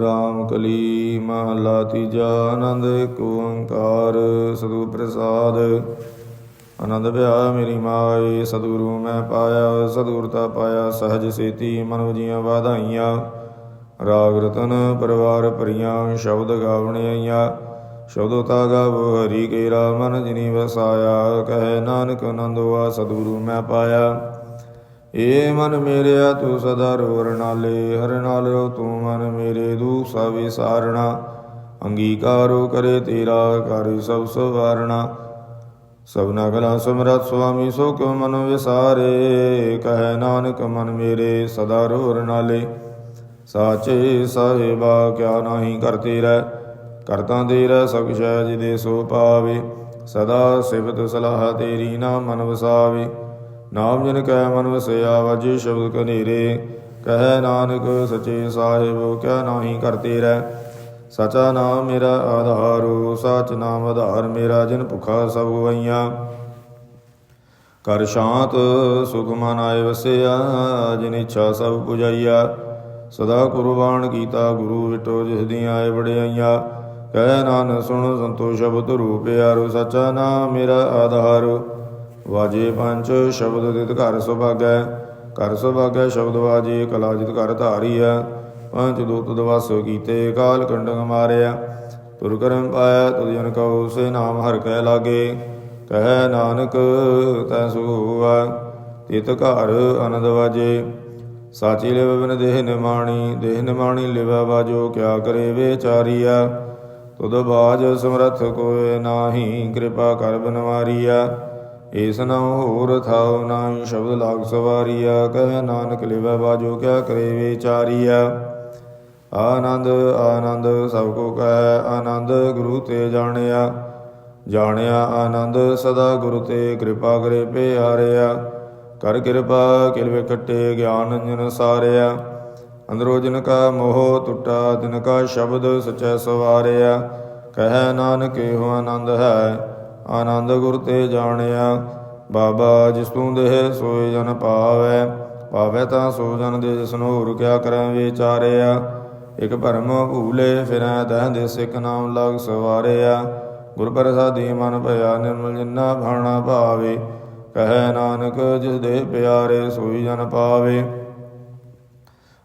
ਰਾਮ ਕਲੀ ਮਹਲਾ ਤੀਜਾ, ਆਨੰਦ ਏਕ ਓੰਕਾਰ ਸਤਿਗੁਰ ਪ੍ਰਸਾਦ ਆਨੰਦ ਭਿਆ ਮੇਰੀ ਮਾਈ ਸਤਿਗੁਰੂ ਮੈਂ ਪਾਇਆ ਸਤਿਗੁਰ ਤਾ ਪਾਇਆ, ਸਹਜ ਸੇਤੀ ਮਨ ਵਜੀਆਂ ਵਾਧਾਈਆਂ। ਰਾਗ ਰਤਨ ਪਰਿਵਾਰ ਭਰੀਆਂ, ਸ਼ਬਦ ਗਾਵਣੇ ਆਈਆਂ। ਸ਼ਬਦੋ ਤਾ ਗਾਵੋ ਹਰੀ ਕੇਰਾ, ਮਨ ਜਿਨੀ ਵਸਾਇਆ, ਕਹੇ ਨਾਨਕ ਆਨੰਦਵਾ ਸਤਿਗੁਰੂ ਮੈਂ ਪਾਇਆ। ਏ ਮਨ ਮੇਰਿਆ ਤੂੰ ਸਦਾ ਰੋਰ ਨਾਲੇ, ਹਰ ਨਾਲ ਰੋ ਤੂੰ ਮਨ ਮੇਰੇ ਦੂਸਾ ਵਿਸਾਰਣਾ। ਅੰਗੀਕਾਰੋ ਕਰੇ ਤੇਰਾ ਕਰ ਸਭ ਸਵਾਰਣਾ। ਸਭਨਾ ਕਲਾ ਸਮਰਤ ਸੁਆਮੀ ਸੋ ਕਿਉ ਮਨ ਵਿਸਾਰੇ। ਕਹੈ ਨਾਨਕ ਮਨ ਮੇਰੇ ਸਦਾ ਰੋਰ ਨਾਲੇ। ਸਾਚੇ ਸਾਹਿਬਾ, ਕਿਆ ਨਾਹੀ ਕਰਤੇ ਰਹਿ। ਕਰਤਾ ਦੇ ਰਹਿ ਸਭ ਸ਼ੈ ਜਿਦੇ ਸੋ ਪਾਵੇ। ਸਦਾ ਸਿਫਤ ਸਲਾਹ ਤੇਰੀ ਨਾ ਮਨ ਵਸਾਵੇ। ਨਾਮ ਜਨ ਕੈ ਮਨ ਵਸਿਆ, ਵਜੇ ਸ਼ਬਦ ਕਨੇਰੇ ਕਹੈ ਨਾਨਕ ਸਚੇ ਸਾਹਿਬ ਕਿਆ ਨਾਹੀ ਕਰਤੇ ਰਹਿ। ਸਚਾ ਨਾਮ ਮੇਰਾ ਆਧਾਰੂ, ਸਚ ਨਾਮ ਆਧਾਰ ਮੇਰਾ, ਜਿਨ ਭੁਖਾ ਸਭ ਗਵਾਈਆਂ ਕਰ ਸ਼ਾਂਤ ਸੁਖ ਮਨ ਆਏ ਵਸਿਆ, ਜਿਨ ਇੱਛਾ ਸਭ ਪੁਜਾਈਆ। ਸਦਾ ਕੁਰਬਾਨ ਕੀਤਾ ਗੁਰੂ ਵਿਟੋ, ਜਿਸ ਦੀ ਆਏ ਵਡਿਆਈਆਂ। ਕਹਿ ਨਾਨ ਸੁਣ ਸੰਤੋਖ ਸ਼ਬਦ ਰੂਪ ਪਿਆਰੋ, ਸਚਾ ਨਾਮ ਮੇਰਾ ਆਧਾਰੂ। ਵਾਜੇ ਪੰਚ ਸ਼ਬਦ ਦਿਤ ਘਰ ਸੁਭਾਗੈ ਘਰ ਸੁਭਾਗੈ ਸ਼ਬਦ ਵਾਜੇ, ਕਲਾ ਜਿਤ ਘਰ ਧਾਰੀਆ ਪੰਜ ਦੂਤ ਦਵਸ ਕੀਤੇ, ਕਾਲ ਕੰਡਕ ਮਾਰਿਆ ਤੁਰ ਕਰਮ ਪਾਇਆ ਤੁਧ ਜਨ ਕਉ, ਸੇ ਨਾਮ ਹਰ ਕਹਿ ਲਾਗੇ। ਕਹਿ ਨਾਨਕ, ਤੈ ਸੁਆ ਤਿਤ ਘਰ ਆਨੰਦ ਵਾਜੇ। ਸਾਚੀ ਲਿਵ ਬਿਨ ਦੇਹ ਨਿਮਾਣੀ ਦੇਹ ਨਿਮਾਣੀ ਲਿਵੈ ਬਾਜੋ ਕਿਆ ਕਰੇ ਵਿਚਾਰੀਆ ਤੁਧ ਬਾਜ ਸਮਰਥ ਕੋਏ ਨਾਹੀ, ਕਿਰਪਾ ਕਰ ਬਨਵਾਰੀਆ ਏਸ ਨਾਮ ਹੋਰ ਥਾਉ ਨਾਹੀ ਸ਼ਬਦ ਲਾਗ ਸਵਾਰੀਆ, ਕਹੇ ਨਾਨਕ ਲਿਵੈ ਬਾਜੋ, ਕਿਆ ਕਰੇ ਵਿਚਾਰੀਆ। ਆਨੰਦ ਆਨੰਦ ਸਭ ਕੋ ਕਹੈ, ਆਨੰਦ ਗੁਰੂ ਤੇ ਜਾਣਿਆ। ਜਾਣਿਆ ਆਨੰਦ, ਸਦਾ ਗੁਰੂ ਤੇ ਕਿਰਪਾ ਕਰੇ ਪਿਆਰਿਆ। ਕਰ ਕਿਰਪਾ, ਕਿਲ ਵਿਕਟੇ ਗਿਆਨ ਜਨ ਸਾਰਿਆ। ਅੰਦਰੋ ਜਿਨ ਕਾ ਮੋਹ ਟੁੱਟਾ, ਤਿਨ ਕਾ ਸ਼ਬਦ ਸਚੈ ਸਵਾਰਿਆ। ਕਹਿ ਨਾਨਕ, ਇਹੋ ਆਨੰਦ ਹੈ। ਆਨੰਦ ਗੁਰ ਤੇ ਜਾਣਿਆ। ਬਾਬਾ ਜਿਸ ਤੂੰ ਦੇਹ ਸੋਏ ਜਨ ਪਾਵੈ ਪਾਵੈ ਤਾਂ ਸੋ ਜਨ ਦੇ ਜਿਸਨੂੰ ਹੋਰ ਕਿਆ ਕਰਾਂ ਵਿਚਾਰਿਆ। ਇਕ ਭਰਮ ਭੂਲੇ ਫਿਰੈ, ਦਹ ਦੇ ਸਿੱਖ ਨਾਮ ਲਗ ਸਵਾਰਿਆ। ਗੁਰ ਪ੍ਰਸਾਦੀ ਮਨ ਭਇਆ, ਨਿਰਮਲ ਜਿਨਾ ਭਾਣਾ ਭਾਵੇ। ਕਹੈ ਨਾਨਕ, ਜਿਸ ਦੇ ਪਿਆਰੇ ਸੋਈ ਜਨ ਪਾਵੇ।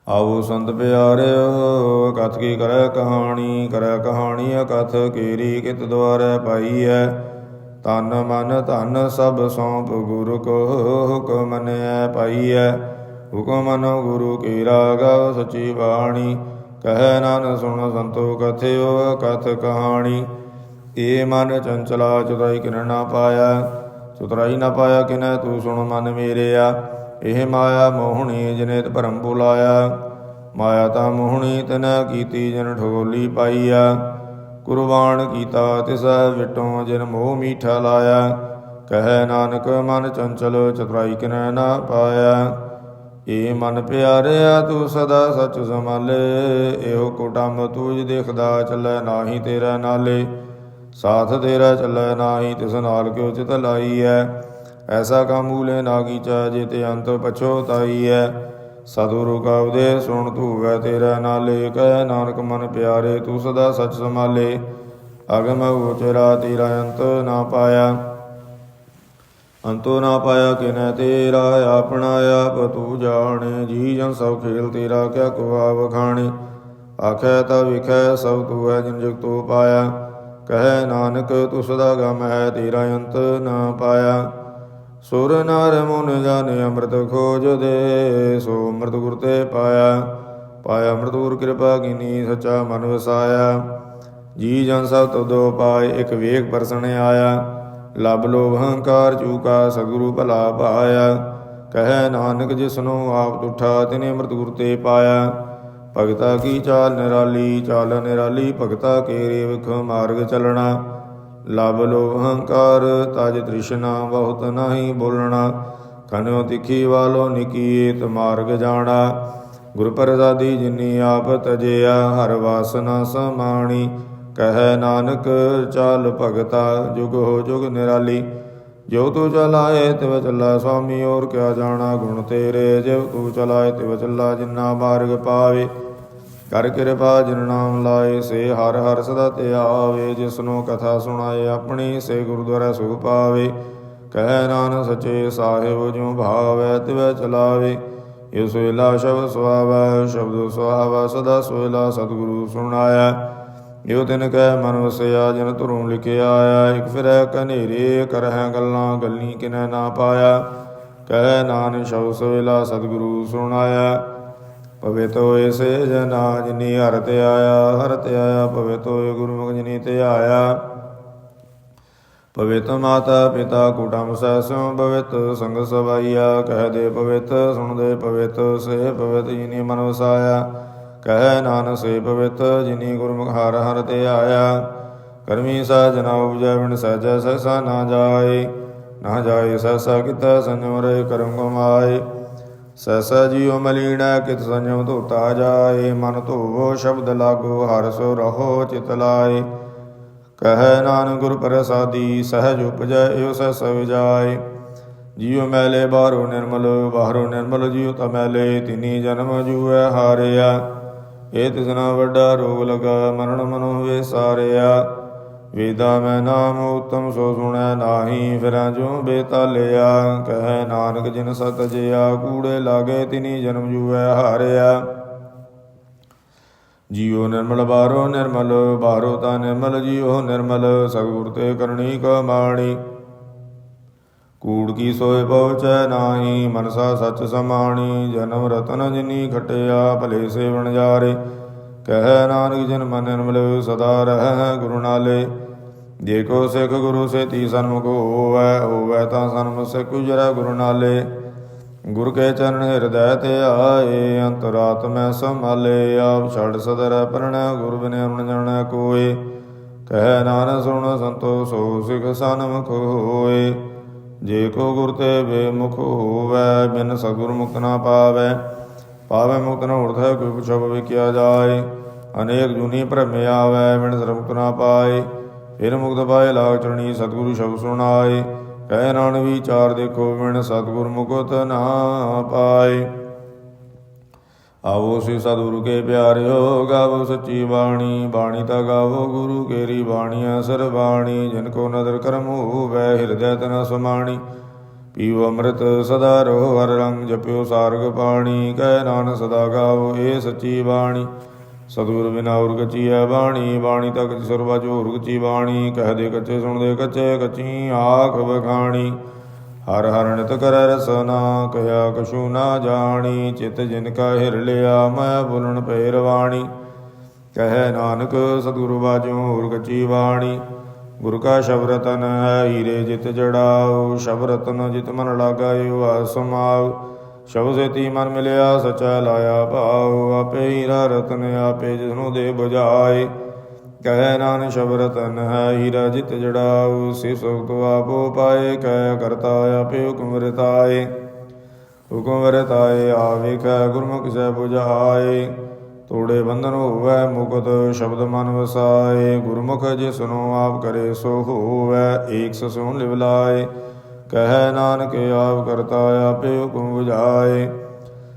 ਆਓ ਸੰਤ ਪਿਆਰਿਓ, ਕਥ ਕੀ ਕਰੈ ਕਹਾਣੀ ਕਰੈ ਕਹਾਣੀ ਅਕਥ ਕੀਰੀ ਕਿਤ ਦੁਆਰੈ ਪਾਈਐ। ਤਨ ਮਨ ਧਨ ਸਭ ਸੌਂਪ ਗੁਰੂ ਕੋ ਹੁਕਮ ਮੰਨਿਐ ਪਾਈਐ। ਹੁਕਮ ਮਨੋ ਗੁਰੂ ਕੀ ਰਾਗਵ ਸਚੀ ਬਾਣੀ, ਕਹਿ ਨਨ ਸੁਣ ਸੰਤੋ ਕਥਿਓ ਕਥ ਕਹਾਣੀ। ਏ ਮਨ ਚੰਚਲਾ ਚੁਰਾਈ ਕਿਨ ਨਾ ਪਾਇਆ, ਚੁਤਰਾਈ ਨਾ ਪਾਇਆ ਕਿਨੈ ਤੂੰ ਸੁਣ ਮਨ ਮੇਰਿਆ। ਇਹ ਮਾਇਆ ਮੋਹਣੀ ਜਿਨੇ ਭਰਮ ਬੁਲਾਇਆ, ਮਾਇਆ ਤਾਂ ਮੋਹਣੀ ਤਨੈ ਕੀਤੀ ਜਨ ਠਗੋਲੀ ਪਾਈਆ। ਕੁਰਬਾਨ ਕੀਤਾ, ਤਿਸ ਵਿਟੋਂ ਜਿਨ ਮੋਹ ਮੀਠਾ ਲਾਇਆ, ਕਹਿ ਨਾਨਕ ਮਨ ਚੰਚਲ ਚਤੁਰਾਈ ਕਿਨੈ ਨਾ ਪਾਇਆ। ਏ ਮਨ ਪਿਆਰਿਆ, ਤੂੰ ਸਦਾ ਸਚ ਸੰਭਾਲੇ, ਇਹੋ ਕੁਟੰਬ ਤੂਜ ਦੇਖਦਾ, ਚੱਲੈ ਨਾਹੀ ਤੇਰਾ ਨਾਲੇ। ਸਾਥ ਤੇਰਾ ਚੱਲੈ ਨਾਹੀ, ਤਿਸ ਨਾਲ ਕਿਉ ਚਿਤ ਲਾਈ ਐ? ਐਸਾ ਕਾਮੂਲੇ ਨਾ ਕੀਚਾ, ਜੇ ਤੇ ਅੰਤ ਪਛੋਤਾਈ ਐ। ਸਤਿਗੁਰੂ ਕਾ ਉਦੇ ਸੁਣ ਧੂਵੈ ਤੇਰਾ ਨਾਲੇ, ਕਹਿ ਨਾਨਕ ਮਨ ਪਿਆਰੇ, ਤੂੰ ਸਦਾ ਸਚ ਸੰਭਾਲੇ। ਅਗਮ ਉਚਰਾ ਤੇਰਾ ਅੰਤ ਨਾ ਪਾਇਆ। ਅੰਤੋ ਨਾ ਪਾਇਆ ਕਿਨੈ ਤੇਰਾ, ਆਪਣਾ ਆਪ ਤੂੰ ਜਾਣੇ। ਜੀ ਜਨ ਸਭ ਖੇਲ ਤੇਰਾ, ਕਿਆ ਕੁਆ ਵਖਾਣੇ ਆਖੈ ਤਾ ਵਿਖੈ ਸਭ ਤੂੰ ਹੈ ਜਿਨ ਜਗ ਤੂੰ ਪਾਇਆ। ਕਹਿ ਨਾਨਕ ਤੂੰ ਸਦਾ ਗਮ ਹੈ ਤੇਰਾ ਅੰਤ ਨਾ ਪਾਇਆ। ਸੁਰ ਨਰ ਮਨ ਜਨ ਅੰਮ੍ਰਿਤ ਖੋਜ ਸੋ ਅੰਮ੍ਰਿਤ ਗੁਰ ਤੇ ਪਾਇਆ। ਪਾਇਆ ਅੰਮ੍ਰਿਤ ਗੁਰ ਕਿਰਪਾ ਕੀਨੀ, ਸਚਾ ਮਨ ਵਸਾਇਆ। ਜੀ ਜਨ ਸਭ ਤਦੋ ਪਾਏ, ਇਕ ਵੇਖ ਪਰਸਣ ਆਇਆ। ਲਬ ਲੋਭ ਹੰਕਾਰ ਚੂਕਾ, ਸਤਿਗੁਰੂ ਭਲਾ ਪਾਇਆ। ਕਹਿ ਨਾਨਕ ਜਿਸਨੂੰ ਆਪ ਤੁਠਾ, ਤਿਨੇ ਅੰਮ੍ਰਿਤ ਗੁਰ ਤੇ ਪਾਇਆ। ਭਗਤਾ ਕੀ ਚਾਲ ਨਿਰਾਲੀ ਚਾਲ ਨਿਰਾਲੀ, ਭਗਤਾ ਕੇ ਰੇਵਖ ਮਾਰਗ ਚਲਣਾ। ਲਬ ਲੋ ਹੰਕਾਰ, ਤਜ ਤ੍ਰਿਸ਼ਨਾ ਬਹੁਤ ਨਹੀਂ ਬੋਲਣਾ, ਕਨਿਓ ਤਿਖੀ ਵਾਲੋ ਨਿਕੀਤ ਮਾਰਗ ਜਾਣਾ। ਗੁਰ ਪ੍ਰਸਾਦੀ ਜਿਨੀ ਆਪ ਤਜਿਆ, ਹਰ ਵਾਸਨਾ ਸਮਾਣੀ, ਕਹਿ ਨਾਨਕ ਚਾਲ ਭਗਤਾ, ਜੁਗ ਹੋ ਜੁਗ ਨਿਰਾਲੀ। ਜੋ ਤੂੰ ਚਲਾਏ ਤਿਵ ਚੱਲਾ ਸੁਆਮੀ ਔਰ ਕਿਆ ਜਾਣਾ, ਗੁਣ ਤੇਰੇ ਜਿਵ ਤੂੰ ਚਲਾਏ ਤਿਵ ਚੱਲਾ ਜਿੰਨਾ ਮਾਰਗ ਪਾਵੇ। ਕਰ ਕਿਰਪਾ ਜਿਨ ਨਾਮ ਲਾਏ, ਸੇ ਹਰ ਹਰ ਸਦਾ ਧਿਆਵੇ ਜਿਸਨੂੰ ਕਥਾ ਸੁਣਾਏ, ਆਪਣੀ ਸੇ ਗੁਰਦੁਆਰਾ ਸੁਖ ਪਾਵੇ। ਕਹਿ ਨਾਨਕ ਸਚੇ ਸਾਹਿਬ, ਜਿਉ ਭਾਵੈ ਤਿਵੈ ਚਲਾਵੇ। ਇਹ ਸੋਇਲਾ ਸ਼ਬਦ ਸੁਆਵੈ, ਸ਼ਬਦ ਸੁਹਾਵੈ ਸਦਾ ਸੋਇਲਾ ਸਤਿਗੁਰੂ ਸੁਣਾਇਆ। ਇਹੋ ਤਿਨ ਕੈ ਮਨ ਵਸਿਆ, ਜਨ ਧੁਰੋਂ ਲਿਖਿਆ ਆਇਆ, ਇਕ ਫਿਰੈ ਕਨੇਰੇ ਕਰਹਿ ਗੱਲਾਂ, ਗੱਲੀ ਕਿਨੈ ਨਾ ਪਾਇਆ। ਕਹਿ ਨਾਨਕ ਸ਼ਬਦ ਸੋਇਲਾ ਸਤਿਗੁਰੂ ਸੁਣਾਇਆ। ਪਵਿੱਤ ਹੋਏ ਸੇ ਜਨਾ ਜਿਨੀ ਹਰ ਤੇ ਆਇਆ, ਹਰ ਤੇ ਆਇਆ ਪਵਿੱਤ ਹੋਏ ਗੁਰਮੁਖ ਜਿਨੀ ਤੇ ਆਇਆ। ਪਵਿੱਤ ਮਾਤਾ ਪਿਤਾ ਕੁਟੰਬ ਸੈਸੋਂ ਪਵਿੱਤ, ਸੰਗ ਸਵਾਈਆ, ਕਹਿ ਦੇ ਪਵਿੱਤ, ਸੁਣ ਦੇ ਪਵਿੱਤ, ਸੇ ਪਵਿੱਤ ਜਿਨੀ ਮਨ ਵਸਾਇਆ। ਕਹਿ ਨਾਨਕ ਸੇ ਪਵਿੱਤ, ਜਿਨੀ ਗੁਰਮੁਖ ਹਰ ਹਰ ਤੇ ਆਇਆ। ਕਰਮੀ ਸਾਜਨਾ ਉਪਜੈ, ਬਿਨ ਸਹਿਜੈ ਸਹਿਸਾ ਨਾ ਜਾਏ। ਨਾ ਜਾਏ ਸਹਿਸਾ ਕਿਤਾ ਸੰਜਮ ਰੇ ਕਰਮ ਕਮਾਏ ਸਹਿਸਾ ਜੀਉ ਮਲੀਣਾ ਕਿਤ ਸੰਜਮ ਧੋਤਾ ਜਾਏ, ਮਨ ਧੋਵੋ ਸ਼ਬਦ ਲਾਗੋ ਹਰ ਸੋ ਰਹੋ ਚਿਤ ਲਾਏ। ਕਹੈ ਨਾਨਕ ਗੁਰ ਪ੍ਰਸਾਦੀ, ਸਹਿਜ ਉਪਜੈ ਏਉ ਸਹਿਸ ਵਿਜਾਏ ਜੀਉ ਮੈਲੇ ਬਾਹਰੋ ਨਿਰਮਲ ਬਾਹਰੋ ਨਿਰਮਲ ਜੀਉ ਤਮੈਲੇ ਤਿਨੀ ਜਨਮ ਜੂਐ ਹਾਰਿਆ। ਇਹ ਤਿਸਨਾ ਵੱਡਾ ਰੋਗ ਲਗਾ, ਮਰਨ ਮਨੋ ਵੇ ਸਾਰਿਆ। ਵੇਦਾ ਮੈਂ ਨਾਮ ਉਤਮ ਸੋ ਸੁਣੈ ਨਾਹੀ, ਫਿਰਾਂ ਜੋ ਬੇਤਾਲਿਆ। ਕਹਿ ਨਾਨਕ ਜਿਨ ਸਤ ਜਿਆ, ਕੂੜੇ ਲਾਗੇ ਤਿਨੀ ਜਨਮ ਜੂਐ, ਹਾਰਿਆ। ਜੀਉ ਨਿਰਮਲ, ਬਾਰੋ ਨਿਰਮਲ, ਬਾਰੋ ਤਾ ਨਿਰਮਲ, ਜੀਉ ਨਿਰਮਲ ਸਗੁਰ ਤੇ ਕਰਨੀ ਕਮਾਣੀ। ਕੂੜ ਕੀ ਸੋਏ ਪਹੁੰਚੈ ਨਾਹੀ, ਮਨਸਾ ਸੱਚ ਸਮਾਣੀ, ਜਨਮ ਰਤਨ ਜਿਨੀ ਖਟਿਆ, ਭਲੇ ਸੇਵਣ ਜਾਰੇ। ਕਹਿ ਨਾਨਕ ਜਨ ਮਨ ਨਿਰਮਲ ਸਦਾ ਰਹਿ ਗੁਰੂ ਨਾਲੇ। ਜੇ ਕੋ ਸਿੱਖ ਗੁਰੂ ਸੇ ਤੀ ਸਨਮੁਖ ਹੋਵੈ ਹੋਵੈ ਤਾਂ ਸਨਮੁਖ ਸੇ ਕੁਜਰਾ ਗੁਰੂ ਨਾਲੇ। ਗੁਰ ਕੇ ਚਰਨ ਹਿਰਦੈ ਤੇ ਆਏ, ਅੰਤਰਾਤਮੈ ਸੰਭਾਲੇ। ਆਪ ਛੜ ਸਦਰ ਪਰਣ, ਗੁਰ ਬਿਨਿ ਅਮਨ ਜਾਣੈ ਕੋਏ। ਕਹਿ ਨਾਨਕ ਸੁਣ ਸੰਤੋ, ਸੋ ਸਿਖ ਸਨਮੁਖ ਹੋਏ ਜੇ ਕੋ ਗੁਰ ਤੇ ਬੇਮੁਖ ਹੋਵੈ, ਬਿਨ ਸਗੁਰ ਮੁਕਤ ਨਾ ਪਾਵੈ। ਪਾਵੈ ਮੁਕਤ ਨ ਉਰਥੈ ਕੋਈ ਪੁਛਬ ਵਿਕਿਆ ਜਾਏ। ਅਨੇਕ ਜੁਨੀ ਭ੍ਰਮੇ ਆਵੈ, ਬਿਨ ਸਰਮੁਕਤ ਨਾ ਪਾਏ। ਫਿਰ ਮੁਕਤ ਪਾਏ ਲਾਗ ਚਰਣੀ, ਸਤਿਗੁਰੂ ਸ਼ਬਦ ਸੁਣਾਏ। ਕਹਿ ਨਾਨ ਵਿਚਾਰ ਦੇਖੋ ਬਿਨ ਸਤਿਗੁਰ ਮੁਕਤ ਨਾ ਪਾਏ। ਆਵੋ ਸੇ ਸਤਿਗੁਰੂ ਕੇ ਪਿਆਰਿਓ, ਗਾਵੋ ਸੱਚੀ ਬਾਣੀ। ਬਾਣੀ ਤਾ ਗਾਵੋ ਗੁਰੂ ਕੇਰੀ ਬਾਣੀਆਂ ਸਰ ਬਾਣੀ। ਜਿਨ ਕੋ ਨਦਰ ਕਰਮ ਹੋਵੈ, ਹਿਰਦੈ ਤਨ ਸਮਾਣੀ ਪੀਓ ਅੰਮ੍ਰਿਤ ਸਦਾ ਰੋ ਹਰ ਰੰਗ ਜਪਿਓ, ਸਾਰਗ ਪਾਣੀ, ਕਹਿ ਨਾਨਕ ਸਦਾ ਗਾਵੋ ਏ ਸੱਚੀ ਬਾਣੀ। ਸਤਿਗੁਰ ਬਿਨਾ ਔਰ ਕਚੀ ਹੈ ਬਾਣੀ ਬਾਣੀ ਤੱਕ ਸਰਵਾ ਜੋਰ ਕਚੀ ਬਾਣੀ। ਕਹਿ ਦੇ ਕੱਚੇ ਸੁਣਦੇ ਕੱਚੇ, ਕੱਚੀ ਆਖ ਵਖਾਣੀ। ਹਰ ਹਰ ਨਿਤ ਕਰੈ ਰਸਨਾ ਕਹਿਆ ਕਛੂ ਨਾ ਜਾਣੀ। ਚਿਤ ਜਿਨ ਕਾ ਹਿਰ ਲਿਆ, ਮੈਂ ਬੋਲਣ ਪੈ ਰਵਾਣੀ ਕਹੈ ਨਾਨਕ, ਸਤਿਗੁਰੂ ਬਾਝੋਂ ਹੋਰ ਕਚੀ ਬਾਣੀ। ਗੁਰ ਕਾ ਸ਼ਬਦ ਰਤਨ ਹੈ ਹੀਰੇ ਜਿਤ ਜੜਾਉ ਸ਼ਬਦ ਰਤਨ ਜਿਤ ਮਨ ਲਾਗਾਇਓ ਆਸਮਾਉ ਸ਼ਬਦ ਸੇਤੀ ਮਨ ਮਿਲਿਆ, ਸਚਾ ਲਾਇਆ ਭਾਉ ਆਪੇ ਹੀਰਾ ਰਤਨ, ਆਪੇ ਜਿਸਨੂੰ ਦੇ ਬੁਝਾਏ। ਕਹਿ ਨਾਨ ਸ਼ਬਦ ਰਤਨ ਹੈ ਹੀਰਾ ਜਿਤ ਜੜਾਉ ਸੇ ਸੁਖ ਆਪੋ ਪਾਏ। ਕਹਿ ਕਰਤਾ ਆਪੇ ਹੁਕਮ ਰਤਾਏ। ਹੁਕਮ ਰਤਾਏ, ਆਵੇ ਕਹਿ ਗੁਰਮੁਖ ਸਹਿ 부ਝਾਏ ਤੋੜੇ ਬੰਧਨ ਹੋਵੈ, ਮੁਕਤ ਸ਼ਬਦ ਮਨ ਵਸਾਏ, ਗੁਰਮੁਖ ਜਿਸਨੂੰ ਆਪ ਕਰੇ, ਸੋ ਹੋਵੈ, ਏਕ ਸਸੁਣ ਲਿਵ ਲਾਏ। ਕਹਿ ਨਾਨਕ, ਆਪ ਕਰਤਾ ਆਪੇ ਹੁਕਮ 부ਝਾਏ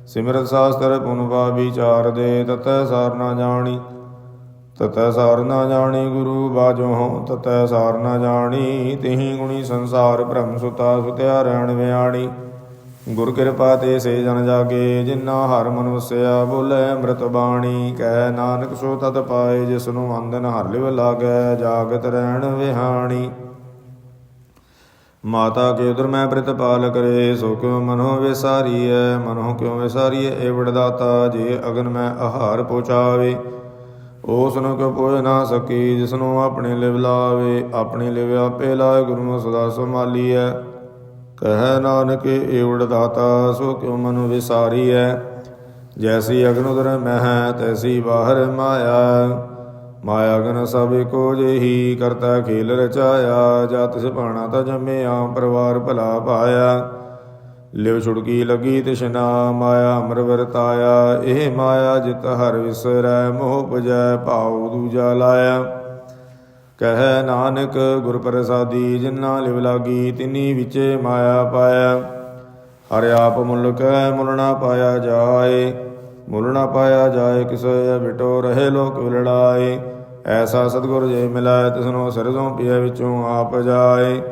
ਸਿਮਰਤ ਸਾਸਤਰ ਪੁਨ ਪਾ ਵਿਚਾਰ ਦੇ, ਤਤੈ ਸਾਰ ਨਾ ਜਾਣੀ। ਤਤੈ ਸਾਰ ਨਾ ਜਾਣੀ ਗੁਰੂ ਬਾਝੋਂ ਤਤੈ ਸਾਰ ਨਾ ਜਾਣੀ, ਤਿਹੀ ਗੁਣੀ ਸੰਸਾਰ ਭ੍ਰਮ ਸੁਤਾ ਸੁਤਿਆ ਰਹਿਣ ਵਿਆਣੀ। ਗੁਰ ਕਿਰਪਾ ਤੇ ਸੇ ਜਨ ਜਾਗੇ, ਜਿਨ੍ਹਾਂ ਹਰ ਮਨ ਵਸਿਆ ਬੋਲੇ ਅੰਮ੍ਰਿਤ ਬਾਣੀ, ਕਹਿ ਨਾਨਕ ਸੋ ਤਤ ਪਾਏ ਜਿਸ ਨੂੰ ਅੰਦਨ ਹਰ ਲਿਵ ਲਾਗੈ, ਜਾਗਤ ਰਹਿਣ ਵਿਹਾਣੀ। ਮਾਤਾ ਕੇ ਉਦਰ ਮੈਂ ਪ੍ਰਤਪਾਲ ਕਰੇ, ਸੋ ਕਿਉ ਮਨੋ ਵਿਸਾਰੀਐ, ਮਨੋ ਕਿਉ ਵਿਸਾਰੀਐ, ਏ ਵਡਦਾਤਾ, ਜੇ ਅਗਨ ਮੈਂ ਆਹਾਰ ਪਹੁੰਚਾਵੇ। ਉਸ ਨੂੰ ਕਿਉ ਪੋਇ ਨਾ ਸਕੀ ਜਿਸ ਨੂੰ ਆਪਣੇ ਲਿਵ ਲਾਵੇ, ਆਪਣੇ ਲਿਵ ਆਪੇ ਲਾਏ ਗੁਰਮੁਖ ਸਦਾ ਸੰਭਾਲੀਐ। ਕਹਿ ਨਾਨਕ ਏਵੜ ਦਾਤਾ, ਸੋ ਕਿਉ ਮਨੁ ਵਿਸਾਰੀਐ? ਜੈਸੀ ਅਗਨੁਦਰ ਮਹਿ, ਤੈਸੀ ਬਾਹਰ ਮਾਇਆ। ਮਾਇਆ ਗਨ ਸਭ ਕੋ ਜਿਹੀ, ਕਰਤਾ ਖੇਲ ਰਚਾਇਆ। ਜਤ ਸਿਪਾਣਾ ਤਾ ਜੰਮਿਆ, ਪਰਵਾਰ ਭਲਾ ਪਾਇਆ। ਲਿਵ ਛੁੜਕੀ ਲੱਗੀ ਤਿਸ਼ਨਾ ਮਾਇਆ ਅਮਰ ਵਰਤਾਇਆ। ਇਹ ਮਾਇਆ ਜਿਤ ਹਰ ਵਿਸਰੈ, ਮੋਹ ਪਜੈ ਭਾਉ ਦੂਜਾ ਲਾਇਆ। ਕਹਿ ਨਾਨਕ ਗੁਰ ਪ੍ਰਸਾਦੀ ਜਿਨਾ ਲਿਵ ਲਾਗੀ, ਤਿਨੀ ਵਿਚੇ ਮਾਇਆ ਪਾਇਆ। ਹਰਿ ਆਪ ਮੁਲਕ ਮੁਲ ਨਾ ਪਾਇਆ ਜਾਏ। ਮੁੱਲ ਪਾਇਆ ਜਾਏ, ਕਿਸੈ ਬਿਟੋ ਰਹੇ ਲੋਕ ਵਿਲੜਾਏ। ਐਸਾ ਸਤਿਗੁਰ ਜੇ ਮਿਲੈ ਤਿਸਨੋ ਸਿਰਜੋਂ ਪਿਆ ਵਿੱਚੋਂ ਆਪ ਜਾਏ।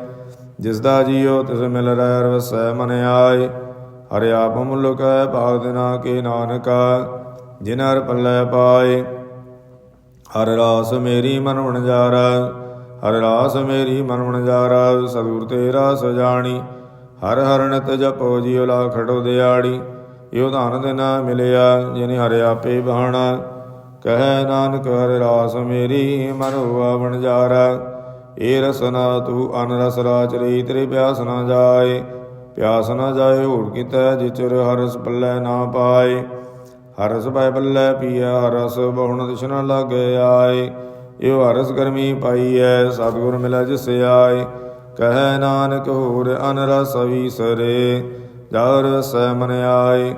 ਜਿਸ ਦਾ ਜੀਉ ਤਿਸ ਮਿਲ ਰਹਿ ਰਵਸੈ ਮਨ ਆਏ। ਹਰਿ ਆਪ ਮੁਲਕ ਹੈ ਭਾਗ ਦਿਨਾ ਕੇ ਨਾਨਕਾ ਜਿਨ ਹਰ ਪੱਲੇ ਪਾਏ। ਹਰ ਰਾਸ ਮੇਰੀ ਮਨ ਵਣਜਾਰਾ ਹਰ ਰਾਸ ਮੇਰੀ ਮਨ ਵਣਜਾਰਾ ਸਤਿਗੁਰ ਤੇਰਾ ਸਜਾਣੀ, ਹਰ ਹਰ ਨਿਤ ਜਪੋ ਜੀਉ ਲਾ ਖੜੋ ਦਿਆੜੀ, ਇਹੋ ਧਨ ਦੇ ਨਾ ਮਿਲਿਆ, ਜਿਨੇ ਹਰਿ ਆਪੇ ਬਹਾਣਾ ਕਹਿ ਨਾਨਕ, ਹਰ ਰਾਸ ਮੇਰੀ ਮਨ ਹੁਆ ਵਣਜਾਰਾ ਏ ਰਸਨਾ ਤੂੰ ਅਨ ਰਸ ਰਾਚ ਰਹੀ ਤੇਰੇ ਪਿਆਸ ਨਾ ਜਾਏ, ਪਿਆਸ ਨਾ ਜਾਏ, ਹੋਰ ਕੀਤਾ ਜਿਚਰ ਹਰਸ ਪੱਲੇ ਨਾ ਪਾਏ। ਹਰਸ ਪੈ ਪੱਲੇ ਪੀਆ ਹਰਸ ਬਹੁਣ ਦਿਸ਼ਨਾ ਲਾਗੇ ਆਏ। ਇਹੋ ਹਰਸ ਗਰਮੀ ਪਾਈ ਪਾਈਐ, ਸਤਿਗੁਰ ਮਿਲੈ ਜਿਸ ਆਏ। ਕਹੈ ਨਾਨਕ ਹੋਰ ਅਨ ਰਸ ਵੀਸਰੇ, ਜਰ ਸੈ ਮਨ ਆਏ।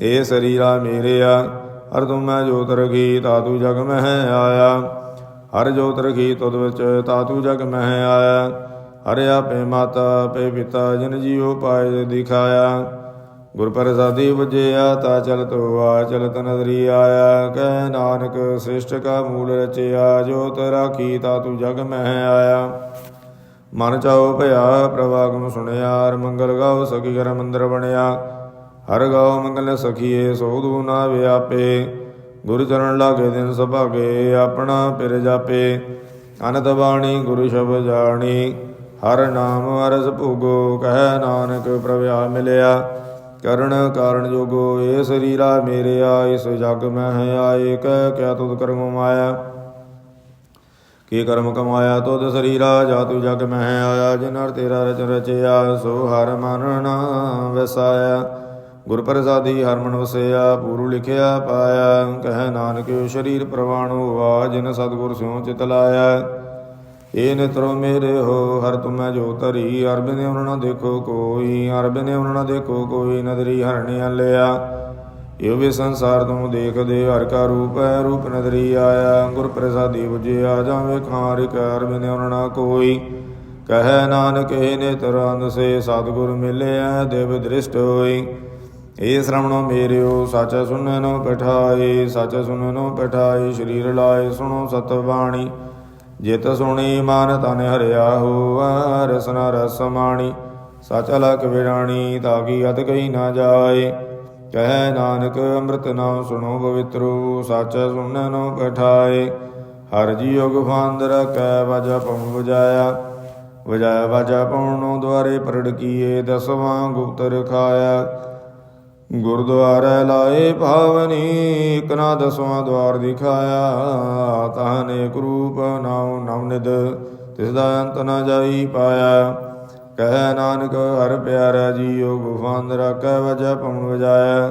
ਏ ਸਰੀਰਾ ਮੇਰਿਆ ਹਰ ਤੁਮ ਮੈਂ ਜੋਤ ਰਖੀ ਤਾਤੂ ਜਗ ਮਹਿ ਆਇਆ। ਹਰ ਜੋਤ ਰਖੀ ਤੁਧ ਵਿੱਚ ਤਾਤੂ ਜਗ ਮਹਿ ਆਇਆ। ਹਰਿ ਆਪੇ ਮਾਤਾ ਪੇ ਪਿਤਾ, ਜਿਨ ਜੀਉ ਪਾਏ ਦਿਖਾਇਆ। ਗੁਰ ਪ੍ਰਸਾਦੀ ਵਜਿਆ ਤਾ ਚਲਤ ਹੋਆ ਚਲਤ ਨਦਰੀ ਆਇਆ, ਕਹਿ ਨਾਨਕ ਸ੍ਰਿਸ਼ਟ ਕਾ ਮੂਲ ਰਚਿਆ, ਜੋਤ ਰਾਖੀ ਤਾ ਤੂੰ ਜਗ ਮਹਿ ਆਇਆ। ਮਨ ਚਾਉ ਭਇਆ, ਪ੍ਰਵਾਗਮ ਸੁਣਿਆ, ਹਰ ਮੰਗਲ ਗਾਉ ਸਖੀ ਘਰ ਮੰਦਰ ਬਣਿਆ। ਹਰ ਗਾਉ ਮੰਗਲ ਸਖੀਏ ਸੋਧੂ ਨਾ ਵਿਆਪੇ। ਗੁਰ ਚਰਨ ਲਾਗੇ ਦਿਨ ਸੁਭਾਗੇ, ਆਪਣਾ ਪਿਰ ਜਾਪੇ। ਅਨੰਦ ਬਾਣੀ ਗੁਰੂ ਸ਼ਬਦ ਜਾਣੀ, ਹਰ ਨਾਮ ਅਰਸ ਭੋਗੋ, ਕਹਿ ਨਾਨਕ ਪ੍ਰਭਿਆ ਮਿਲਿਆ। ਕਰਨ ਕਾਰਨ ਜੋਗੋ ਏ ਸਰੀਰਾ ਮੇਰਿਆ ਇਸ ਜਗ ਮਹਿ ਆਏ, ਕਹਿ ਕਿਆ ਤੁਧ ਕਰਮ ਮਾਇਆ। ਕੀ ਕਰਮ ਕਮਾਇਆ ਤੁਧ ਸਰੀਰਾ, ਜਾ ਤੂ ਜਗ ਮਹਿ ਆਇਆ, ਜਿਨ ਹਰ ਤੇਰਾ ਰਚ ਰਚਿਆ, ਸੋ ਹਰ ਮਨ ਨਾ ਵਸਾਇਆ। ਗੁਰ ਪ੍ਰਸਾਦੀ ਹਰ ਮਨ ਵਸਿਆ, ਪੂਰੂ ਲਿਖਿਆ ਪਾਇਆ। ਕਹਿ ਨਾਨਕ, ਸਰੀਰ ਪ੍ਰਵਾਣ ਹੋਆ, ਜਿਨ ਸਤਿਗੁਰ ਸਿਉ ਚਿਤ ਲਾਇਆ। ਏ ਨਿਤਰੋ ਮੇਰੇ ਹੋ, ਹਰ ਤੁਮੈ ਜੋ ਤਰੀ ਅਰਬ ਨੇ ਉਹਨਾਂ ਦੇਖੋ ਕੋਈ, ਅਰਬ ਨੇ ਉਹਨਾਂ ਦੇਖੋ ਕੋਈ, ਨਦਰੀ ਹਰਣਿਆ ਲਿਆ ਇਹ ਵੀ ਸੰਸਾਰ ਤੋਂ ਦੇਖਦੇ, ਹਰ ਕਾ ਰੂਪ ਹੈ, ਰੂਪ ਨਦਰੀ ਆਇਆ ਗੁਰ ਪ੍ਰਸਾਦੀ 부ਜਿਆ ਜਾਵੇਂ ਖਾਰਿ ਕਰ ਬਿਨੇ ਉਹਨਾਂ ਕੋਈ। ਕਹੈ ਨਾਨਕ, ਏ ਨੇਤਰ ਅੰਧ ਸੇ, ਸਤਿਗੁਰ ਮਿਲਿਆ, ਦੇਵ ਦ੍ਰਿਸ਼ਟ ਹੋਈ। ਏ ਸ਼ਰਮਣੋ ਮੇਰਿਓ, ਸੱਚ ਸੁਨਨੋ ਪਠਾਏ, ਸੱਚ ਸੁਨਨੋ ਪਠਾਏ, ਸ਼ਰੀਰ ਲਾਏ, ਸੁਣੋ ਸਤ ਬਾਣੀ। ਜਿਤ ਸੁਣੀ ਮਨ ਤਨ ਹਰਿਆ ਹੋਆ ਰਸਨਾ ਰਸ ਮਾਣੀ, ਸਚ ਲਖ ਵਿਰਾਣੀ ਤਾਕੀ ਅਤ ਕਹੀ ਨਾ ਜਾਏ। ਕਹਿ ਨਾਨਕ, ਅੰਮ੍ਰਿਤ ਨਾਮ ਸੁਣੋ ਪਵਿੱਤਰੋ, ਸੱਚ ਸੁਣਨੋ ਪਠਾਏ। ਹਰ ਜੀ ਯੁਗ ਫਾਂਦਰ ਕੈ ਵਜਾ ਪਉ ਵਜਾਇਆ। ਵਜਾਇਆ ਵਾਜਾ ਪਉਣੋ ਦੁਆਰੇ ਪ੍ਰੜ ਕੀਏ ਦਸਵਾਂ ਗੁਪਤ ਰਖਾਇਆ ਗੁਰਦੁਆਰੇ ਲਾਏ ਭਾਵਨੀ, ਇਕ ਨਾ ਦਸਵਾਂ ਦਵਾਰ ਦਿਖਾਇਆ ਤਾਹਨੇ ਕਰੂਪ ਨਾਉ ਨਵਨਿਦ ਤਿਸ ਦਾ ਅੰਤ ਨਾ ਜਾਈ ਪਾਇਆ। ਕਹਿ ਨਾਨਕ, ਹਰ ਪਿਆਰਾ ਜੀਉ, ਗੁਫਾਂਦ ਰਾਖੈ ਵਜੈ ਪਉਣ ਵਜਾਇਆ।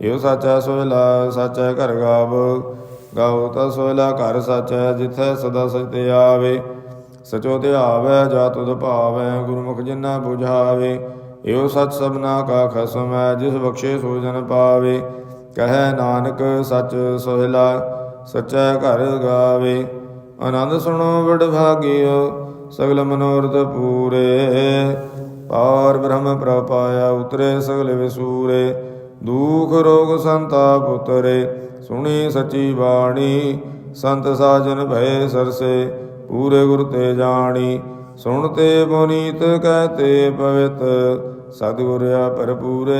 ਇਹੋ ਸਾਚਾ ਸੋਇਲਾ ਸਾਚਾ ਘਰ ਗਾਵ। ਗਾਉ ਤਾ ਸੋਇਲਾ ਘਰ ਸਾਚਾ ਜਿਥੈ ਸਦਾ ਸਚਤੇ ਆਵੇ। ਸਚੋ ਤੇ ਆਵੈ, ਜਾ ਤੁਧ ਭਾਵੈ, ਗੁਰਮੁਖ ਜਿਨਾ 부ਝਾਵੇ ਇਹੋ ਸਚ ਸਭਨਾ ਕਾ ਖਸਮ ਹੈ ਜਿਸ ਬਖਸ਼ੇ ਸੋ ਜਨ ਪਾਵੇ, ਕਹੈ ਨਾਨਕ ਸਚ ਸੋਹਿਲਾ, ਸਚੈ ਘਰ ਗਾਵੇ। ਆਨੰਦ ਸੁਣੋ ਵਡ ਭਾਗਿਓ, ਸਗਲ ਮਨੋਰਥ ਪੂਰੇ। ਪਾਰ ਬ੍ਰਹਮ ਪ੍ਰਪਾਇਆ ਉਤਰੇ, ਸਗਲ ਵਿਸੂਰੇ। ਦੁਖ ਰੋਗ ਸੰਤਾਪ ਉਤਰੇ ਸੁਣੀ ਸਚੀ ਬਾਣੀ। ਸੰਤ ਸਾਜਨ ਭਏ ਸਰਸੇ, ਪੂਰੇ ਗੁਰ ਤੇ ਜਾਣੀ। ਸੁਣਤੇ ਬੁਨੀਤ ਕਹਤੇ ਪਵਿਤ, ਸਤਿਗੁਰ ਆ ਭਰਪੂਰੇ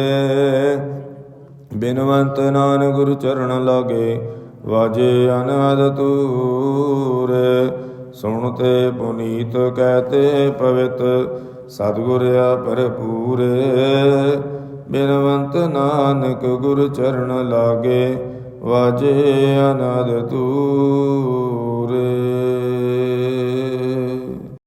ਬਿਨਵੰਤ ਨਾਨਕ ਗੁਰੂ ਚਰਨ ਲਾਗੇ, ਵਾਜੇ ਅਨਹਦ ਤੂਰ ਸੁਣਤੇ ਪੁਨੀਤ ਕਹਤੇ ਪਵਿਤ, ਸਤਿਗੁਰ ਆ ਭਰਪੂਰੇ ਬਿਨਵੰਤ ਨਾਨਕ ਗੁਰੂ ਚਰਨ ਲਾਗੇ, ਵਾਜੇ ਅਨਹਦ ਤੂਰੇ